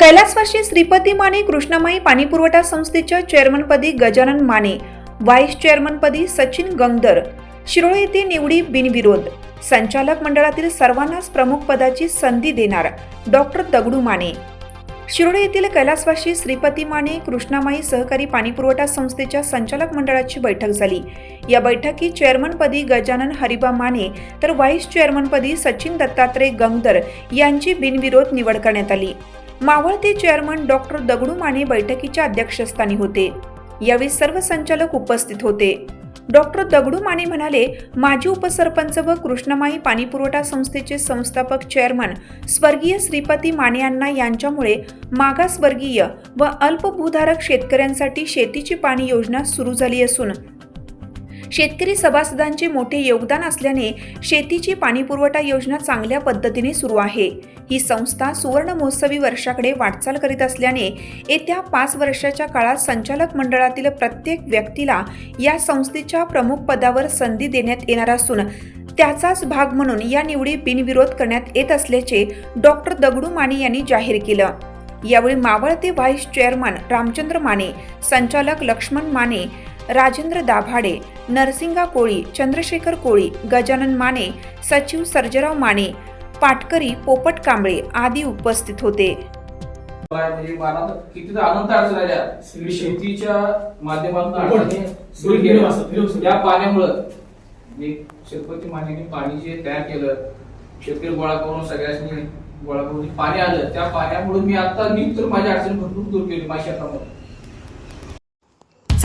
कैलासवासी श्रीपती माने कृष्णमाई पाणीपुरवठा संस्थेच्या चेअरमनपदी गजानन माने व्हाईस चेअरमनपदी सचिन गंगदर शिरोळे येथे निवडी बिनविरोध. संचालक मंडळातील सर्वांनाच प्रमुख पदाची संधी देणार डॉक्टर दगडू माने. शिरोळे येथील कैलासवासी श्रीपती माने कृष्णामाई सहकारी पाणीपुरवठा संस्थेच्या संचालक मंडळाची बैठक झाली. या बैठकीत चेअरमनपदी गजानन हरिबा माने तर व्हाईस चेअरमनपदी सचिन दत्तात्रय गंगदर यांची बिनविरोध निवड करण्यात आली. मावळते चेअरमन डॉक्टर दगडू माने बैठकीच्या अध्यक्षस्थानी होते. यावेळी सर्व संचालक उपस्थित होते. डॉक्टर दगडू माने म्हणाले माजी उपसरपंच व कृष्णमाई पाणीपुरवठा संस्थेचे संस्थापक चेअरमन स्वर्गीय श्रीपती माने यांना यांच्यामुळे मागासवर्गीय व अल्पभूधारक शेतकऱ्यांसाठी शेतीची पाणी योजना सुरू झाली असून शेतकरी सभासदांचे मोठे योगदान असल्याने शेतीची पाणीपुरवठा योजना चांगल्या पद्धतीने सुरू आहे. ही संस्था सुवर्ण महोत्सवी वर्षाकडे वाटचाल करीत असल्याने येत्या पाच वर्षाच्या काळात संचालक मंडळातील प्रत्येक व्यक्तीला या संस्थेच्या प्रमुख पदावर संधी देण्यात येणार असून त्याचाच भाग म्हणून या निवडी बिनविरोध करण्यात येत असल्याचे डॉक्टर दगडू माने यांनी जाहीर केलं. यावेळी मावळते व्हाईस चेअरमन रामचंद्र माने संचालक लक्ष्मण माने राजेंद्र दाभाडे नरसिंगा कोळी चंद्रशेखर कोळी गजानन माने सचिव सर्जेराव माने पाटकरी पोपट कांबळे आदी उपस्थित होते. म्हणजे शेतीच्या माध्यमातून. या पाण्यामुळं मानेने पाणी जे तयार केलं शेतकरी गोळा करून सगळ्यांनी गोळा करून पाणी आलं त्या पाण्यामुळे मी आता मी तर माझ्या अडचणी भरपूर दूर केली माझ्या शेतामध्ये.